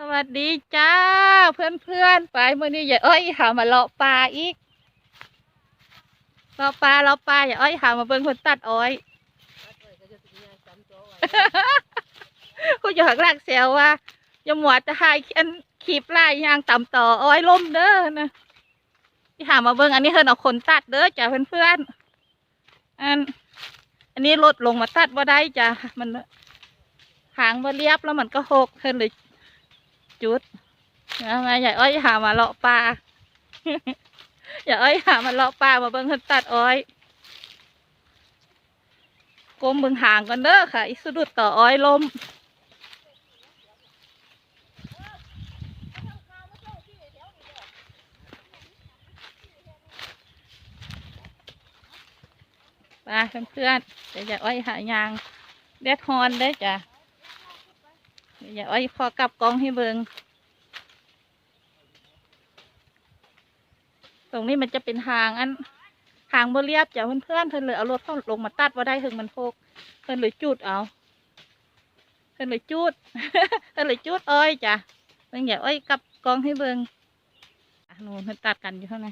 สวัสดีจ้า เพื่อนเพื่อนๆไปมื่อนี้อย่าอ้อยหามาเลาะปลาอีกเลาะปลาเลาะปลาอย่าอ้อยหามาเบิ่งคนตัดอ้อยคุณอยู่หักลากเสียวว่าอย่าหมวดจะหายอันขีบไล่ยางต่ำต่ออ้อยล่มเด้อนะที่หามาเบิ่งอันนี้เฮินเอาคนตัดเด้อจ้าเพื่อนเพื่อนๆอันอันนี้ลดลงมาตัดว่าได้จ้ะมันหางมาเรียบแล้วมันก็หกเฮินเลย จุดมาอย่อ้อยหามาเลาะปลาอย่าอ้อยหามาเลาะปลามาเบิ่งเพิ่นตัดอ้อยกลมเบิ่งหางกันเด้อค่ะ อีสุดุดต่ออ้อยลมปลาเพื่อนๆเดี๋ยวอย่าอ้อยหายางเด็ดฮอนได้จ้ะ อย่าอ้อยพอกลับกองให้เบิงตรงนี้มันจะเป็นทางอันทางบเรียบจ้ะเพื่อนๆเพิ่อนเลยเอารถเข้าลงมาตัดว่าได้ถึงมันโพกเพิ่อนเลยจูดเอา เพิ่อนเลยจูดเพิ่อนเลยจูดอ้อยจ้ะเบิ่งอย่าอ้อยกลับกองให้เบิงอะนูนเพิ่นตัดกันอยู่ข้างใน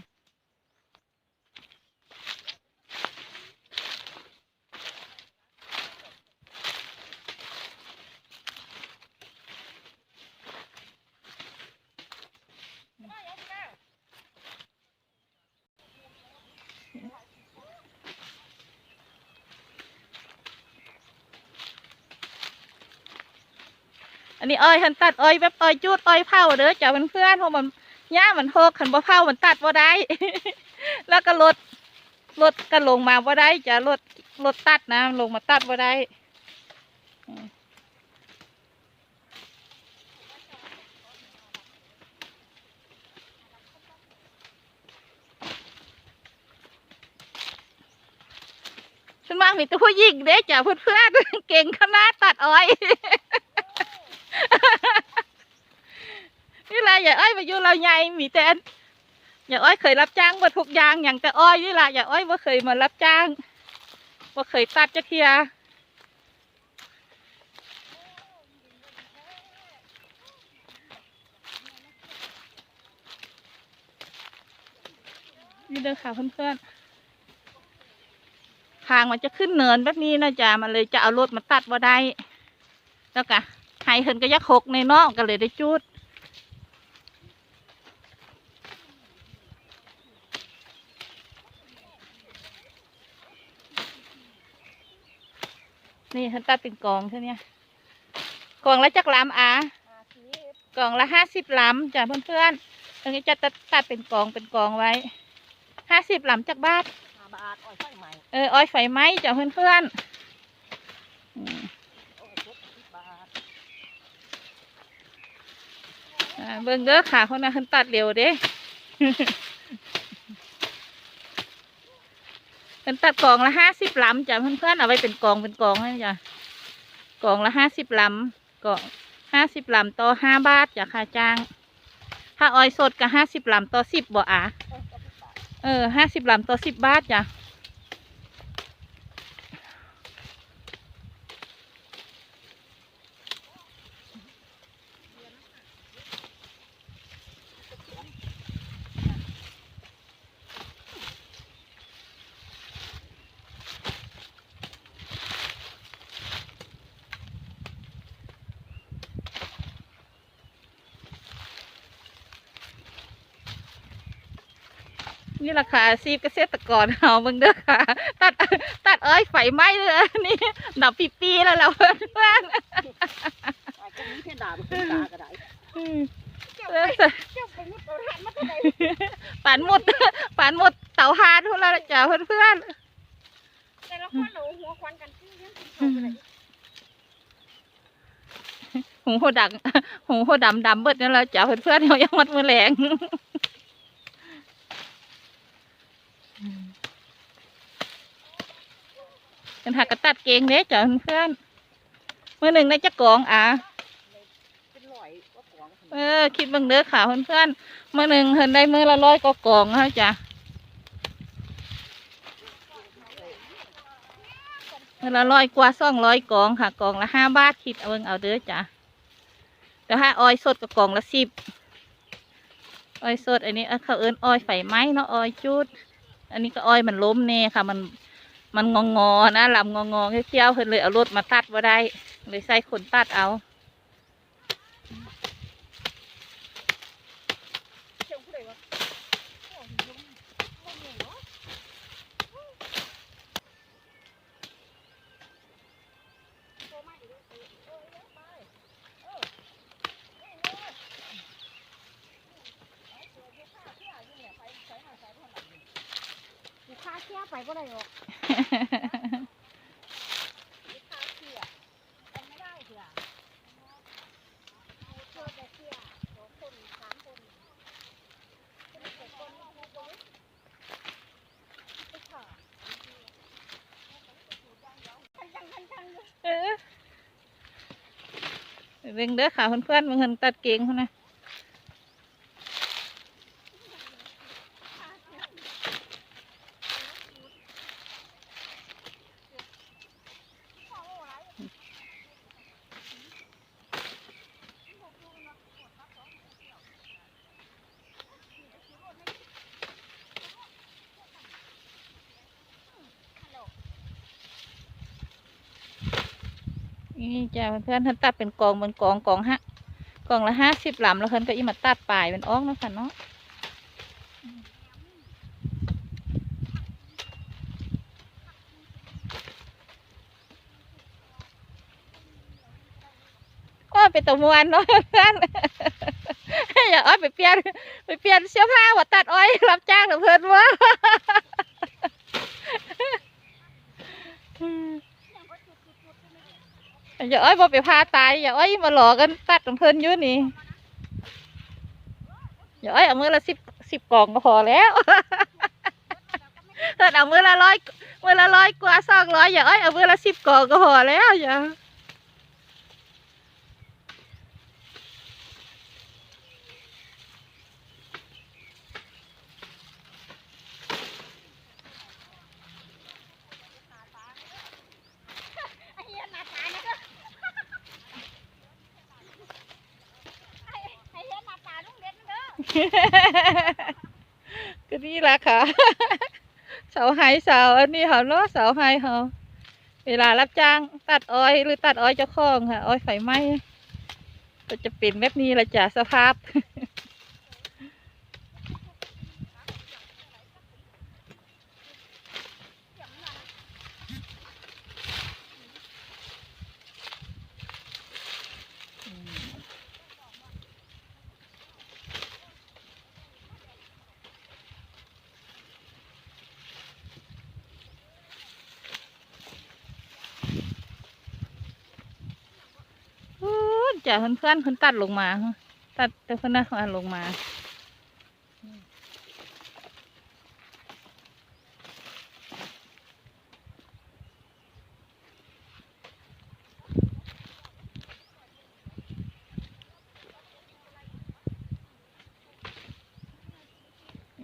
นนี้อ้อยเพิ่นตัดอ้อยแบบอ้อยจูดอ้อยเผาเด้อจ้ะเพื่อนๆเพราะมันหญ้ามันโพกคันบ่เผามันตัดบ่ได้ แล้วก็รถรถก็ลงมาบ่ได้จ้ะรถรถตัดนะลงมาตัดบ่ได้ฉันมากมีแต่ผู้หญิงเด้จ้ะเพื่อนๆเก่งขนาดตัดอ้อย นี่แหละอย่าอ้อยมาอยู่เราใหญ่มีแต่อันอย่าอ้อยเคยรับจ้างมาทุกอย่างอย่างแต่อ้อยนี่แหละอย่าอ้อยว่าเคยมารับจ้างว่าเคยตัดจะเทียนี่เด้อค่ะเพื่อนๆทางมันจะขึ้นเนินแบบนี้นะจ๊ะมันเลยจะเอารถมาตัดว่าได้แล้วก็ ไฮเฮินก็ยักหกในเนอกก็เลยได้จุดนี่เฮินตัดเป็นกองใช่ไหมกองละจักลำอะกองละห้าสิบลำจ้ะเพื่อนๆตรงนี้จะตัดตัดเป็นกองเป็นกองไว้ห้าสิบลำจากบ้านห้าบาทอ้อยไฟใหม่เอออ้อยไฟไหม้จ้ะเพื่อนๆอืม อ้อยพุทธสิบบาท อ่า เบิ่งเด้อขาเขานะเพิ่นตัดเร็วเด้เพิ่นตัดกล่องละห้าสิบลำจ้ะเพื่อนๆเอาไว้เป็นกองเป็นกองให้จ้ะกล่องละห้าสิบลำกล่องห้าสิบลำต่อห้าบาทจ้ะค่าจ้าง ถ้าอ้อยสดก็ห้าสิบลำต่อสิบบ่อะเออห้าสิบลำต่อสิบบาทจ้ะ นี่ราคาอาชีพเกษตรกรเอาเบิ่งเด้อค่ะ ตัดตัดอ้อยไฟไหม้เลยอันนี่ดับปีปีๆแล้วเราเพื่อนอ้อยก็มีเพดานขึ้นตาก็ได้เออเจ้าไปมุดเอาหันมาที่ไหนปานหมดปานหมดเต่าหาทุกแล้วจ้ะเพื่อนเพื่อนแต่ละคนเราหัวควันกันที่ยังๆหูโหดังหูโหดำดำเบิดนั่นแหละจ้ะเพื่อนเพื่อนๆเขายังมัดมือแรง เป็นหักกระตัดเกงเด้จ้ะเพื่อนๆมือหนึ่งได้จะกองอะเป็นร้อยก็ของเออคิดเบังเด้อค่ะเพื่อนๆมือหนึ่งเห็นได้มือละร้อยก็กองฮะจ้ะมือละร้อยกว่าสองร้อยกองค่ะกองละห้าบาทคิดเอาเบิ่งเอาเด้อจ้ะเดี๋ยวให้ออยสดกับกล่องละสิบออยสดอันนี้เอ้อเขาเอิ้นออยไฟไหม้เนาะออยจุด อันนี้ก็ออยมันล้มเน่ค่ะ มัน มันงองอๆนะลำงองอๆเขี้ยวเพิ่นเลยเอารถมาตัดว่าได้ เลยใส่คนตัดเอาเจ้าแล้วเออเออเลี้ยงไปเออเออเออไอ้ตัวอยู่ข้าเที่ยอยู่เนี่ยไปใส่มาใส่พ่อหลังนี่อยู่ข้าเที่ยได้หรอกอยู่ข้า เที่ยไปไม่ได้เที่ยอเที่ยวเที่ยสองคนสาเออเร่งเด้อค่ะเพื่อนๆมึงเห็นตัดเก่งเขานะ นี่จ้ะเพื่อนๆเพิ่นตัดเป็นกองเป็นกองกองฮะกองละห้าสิบลำแล้วเพิ่อนก็อีมาตัดปลายเป็นอ้อกเนาะค่ะเนาะก็เป็นตะมวนเนาะเพื่อนอย่าอ้อยไปเปลี่ยนไปเปลี่ยนเสื้อผ้าว่าตัดอ้อยรับจ้างกับเพื่อนวะ อย่าอ้อยบ่ไปพาตายอย่าอ้อยมาหลอกกันตัดของเพิ่นอยู่นี่อย่าอ้อยเอามือละสิบสิบกล่องก็พอแล้วเพิ่นเอามือละร้อยมือละร้อยกว่าสองร้อยอย่าอ้อยเอามือละสิบกล่องก็พอแล้วอย่า ไอ้เหี้ยหน้าตานะเด้อไอ้ไอ้เหี้ยหน้าตาลุงเด่นนะเด้อ ก็ นี่แหละค่ะเสาไฮเสาอันนี้เขาเนาะเสาไฮเขาเวลารับจ้างตัดอ้อยหรือตัดอ้อยเจ้าของค่ะอ้อยไฟไหม้ก็จะเป็นแบบนี้ละจ้ะสภาพ อู้ จ้ะเพื่อนเพื่อนเพิ่นตัดลงมา ตัดแต่เพื่อนน่ะเขาลงมา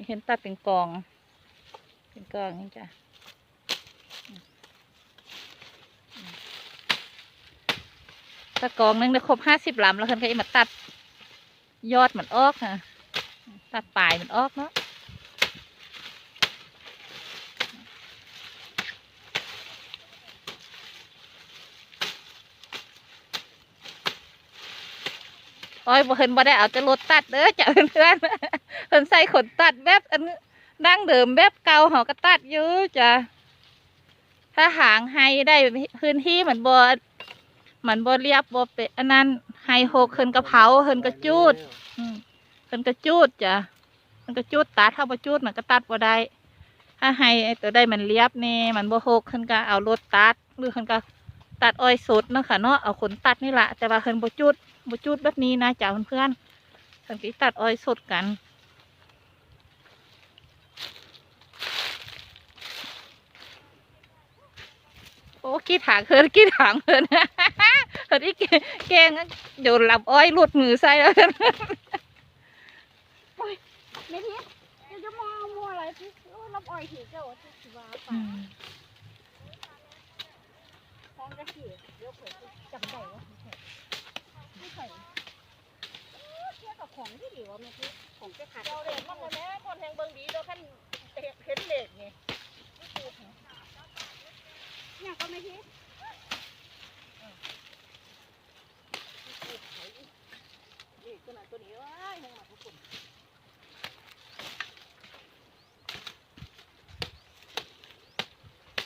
เห็นตัดเป็นกอง เป็นกองนี่จ้ะ ตะกองนึงได้ครบห้าสิบลำแล้วคันก็อีมาตัด ยอดมันออกค่ะตัดปลายมันออกเนาะอ้อยบ่เห็นบ่ได้เอาจะรถตัดเด้อจ้ะเพื่อนๆเพิ่นใส่ขนตัดแบบอันดั้งเดิมแบบเก่าเขาก็ตัดอยู่จ้ะถ้าหางให้ได้พื้นที่เหมือนบ่ มันบ่เรียบบ่เป็นอันนั้นไฮโฮเฮินกระเพราเฮินกระจูดอืมเฮินกระจูดจ้ะเฮินกระจูดตัดถ้าบ่จูดมันก็ตัดบ่ได้ถ้าไฮไอ้ตัวได้มันเรียบแน่มันบ่โฮกเฮินก็เอารถตัดหรือเฮินก็ตัดอ้อยสดเนาะค่ะเนาะเอาขนตัดนี่แหละแต่ว่าเฮินบ่จูดบ่จูดแบบนี้นะจ้ะเพื่อนๆเฮินสิตัดอ้อยสดกันโอ้กี้ถางเฮินกี้ถางเฮิน เฮินอีแกงโยนลำอ้อยหลุดมือใส่แล้วไม่ทิศเดี๋ยวจะมองมัวอะไรที่โอ้รับอ้อยถีเจ้าที่สิว่าไปฟ้องกระสีเดี๋ยวเผื่อจำได้ว่าไม่ใช่ไม่ใช่ของที่ดีวะแม่พี่ของจะขาดเจ้าเด็กมันแม่คนแห่งเบิ่งดีเด้อคันเห็นเหล็กไง เนี่ยก็ไม่พี่ นี่ตัวนั้นตัวนี้ว้ายแห่งมาทุกคน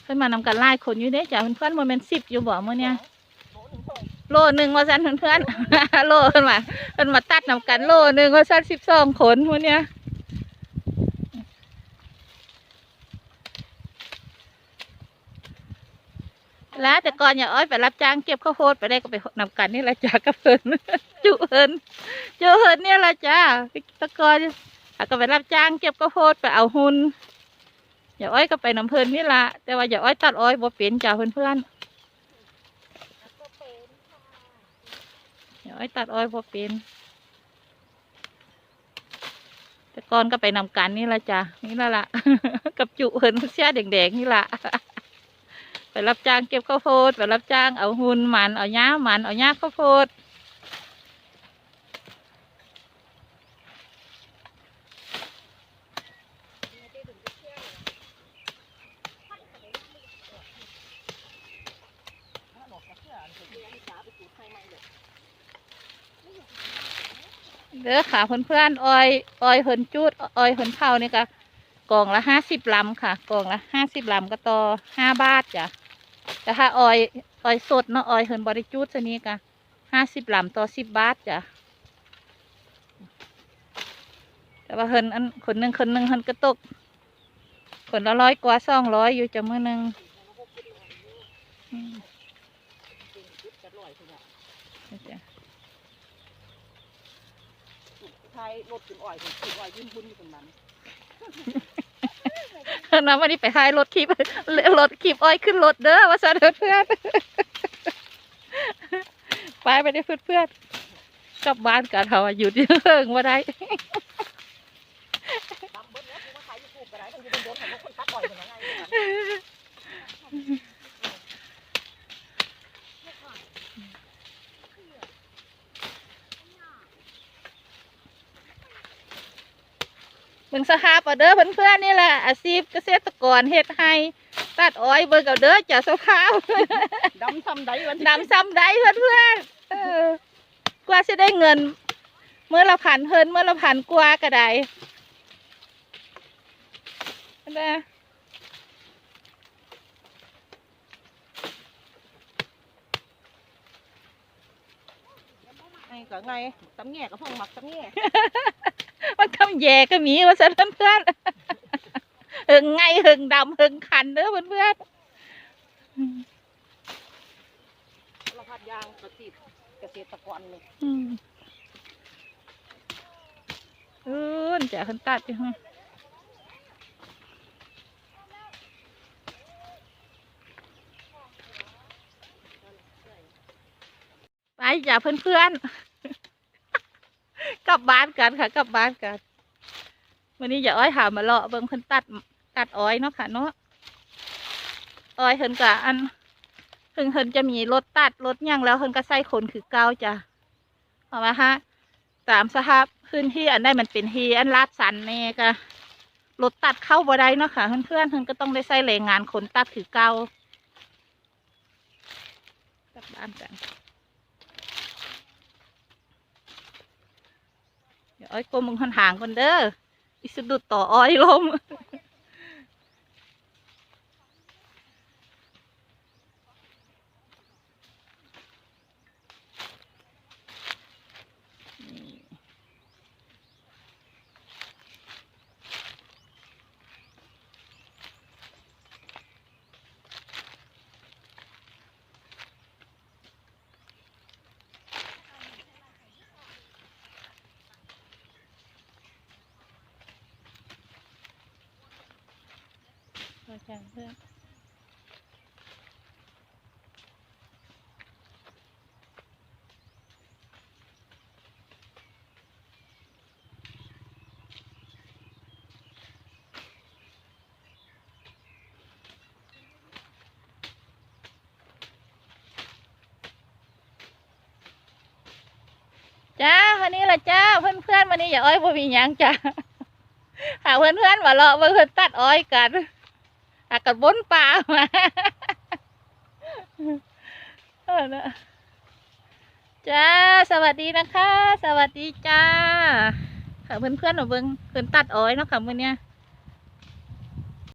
เพิ่ นมานำกันไล่คนอยู่เด้จ้ะเพื่อนๆโมเมนสิบอยู่บ่เมื่อเนี้ยโหหนึ่งสองโลหนึ่งว่าซั่นเพื่อนๆโลเพิ่นมาเพิ่นมาตัดนำกันโลหนึ่งว่าซั่นสิบสองคนเมื้อเนี้ยแล้วแต่ก่อนอย่าอ้อยไปรับจ้างเก็บข้าวโพดไปได้ก็ไปนำกันนี่แหละจ้ากับเพิ่นจุเพิ่นจุเพิ่นเนี่ยละจ้าตะกอนก็ไปรับจ้างเก็บข้าวโพดไปเอาหุ่น อย่าอ้อยก็ไปนำเพลินนี่ละแต่ว่าอย่าอ้อยตัดอ้อยบ่เป็นจ้าเพื่อนๆก็เป็นเดี๋ยวไอ้ตัดอ้อยพอเป็นแต่ก่อนก็ไปนำกันนี่ละจ้ะนี่ละละกับจุเหินเสียแดงๆนี่ละไปรับจ้างเก็บข้าวโพดไปรับจ้างเอาหุ่นหมันเอาหญ้าหมันเอาหญ้าข้าวโพด หลอกกับเสื้ออันนี้ที่จ้าไปจูดไทยใหม่เลย เด้อค่ะเพื่อนๆอ้อยอ้อยเหินจูดอ้อยเหินเผานี่ก็กล่องละห้าสิบลำค่ะกล่องละห้าสิบลำก็ต่อห้าบาทจ้ะแต่ถ้าอ้อยอ้อยสดเนาะอ้อยเหินบริจูดซะนี้ก็ห้าสิบลำต่อสิบบาทจ้ะแต่ว่าเหินอันคนหนึ่งคนหนึ่งเหินกระตกคนละร้อยกว่าสองร้อยอยู่จะมือหนึ่งอืม จุดจะลอยทีเนี่ย นี่จ้ะ จุดไทยรถถึงอ่อยถึงถึงอ่อยยืนบุญอยู่ตรงนั้นน้ำวันนี้ไปท้ายรถคลิปรถคลิปอ้อยขึ้นรถเด้อว่าซะเด้อเพื่อนไปไปได้เพื่อนเพื่อนกลับบ้านกันเถอะหยุดเยื่องว่าได้ ตามเบิ้ลแล้วกูมาขายยูทูบก็ได้ต้องอยู่บนโดนของคนตัดอ่อยเหมือนไง เบิ่งสภาพเอาเด้อเพื่อนเพื่อนๆนี่แหละอาชีพเกษตรกรเฮ็ดให้ตัดอ้อยเบิ่งเอาเด้อจ้ะสภาพดำซ้ำใดวันนำซ้ำได้เพื่อนเพื่อนๆเออกว่าจะได้เงิน เมื่อละพันเพิ่นเมื่อละพันกว่าก็ได้นะไงก็ไงตำแง่ก็พ่องหมักตำแง่ มันคำแย่ก็มีว่าซะเพื่อนเพื่อนๆเฮิงไงเฮิงดำเฮิงคันเด้อเพื่อนเพื่อนๆอืมเราพัดยางกระติดเกษตรกรเลยอืมเออจะขึ้นตัดอยู่ฮะไปจ้ะเพื่อนๆ กลับบ้านกันค่ะ กลับบ้านกัน วันนี้อย่าอ้อยหามาเลาะเบิ่งเพิ่นตัดตัดอ้อยเนาะค่ะเนาะอ้อยเพิ่นกะอันเพิ่นเพิ่นจะมีรถตัดรถหยังแล้วเพิ่นก็ใส่คนคือเก่าจ้ะเอามาฮะตามสภาพพื้นที่อันใดมันเป็นที่อันลาดสันแน่ก็รถตัดเข้าบ่ได้เนาะค่ะเพื่อนเพื่อนเพิ่นก็ต้องได้ใส่แรงงานคนตัดคือเก่ากลับบ้านกัน เดี๋ยวอ้อยกมมึงหันหางก่อนเด้ออิสะดุดต่ออ้อยลม จ้ะเพื่อนจ้าวันนี้ละจ้าเพื่อนเพื่อนวันนี้อย่าอ้อยบ่มีหยังจ้ะหาเพื่อนเพื่อนมาเลาะเบิ่งเพิ่นตัดอ้อยกันากันบนป่ามาเออนะจ้าสวัสดีนะคะ สวัสดีจ้าหาเพื่อนเพื่อนๆมาเบิ้งเพิ่นตัดอ้อยเนาะค่ะมื่อเนี้ย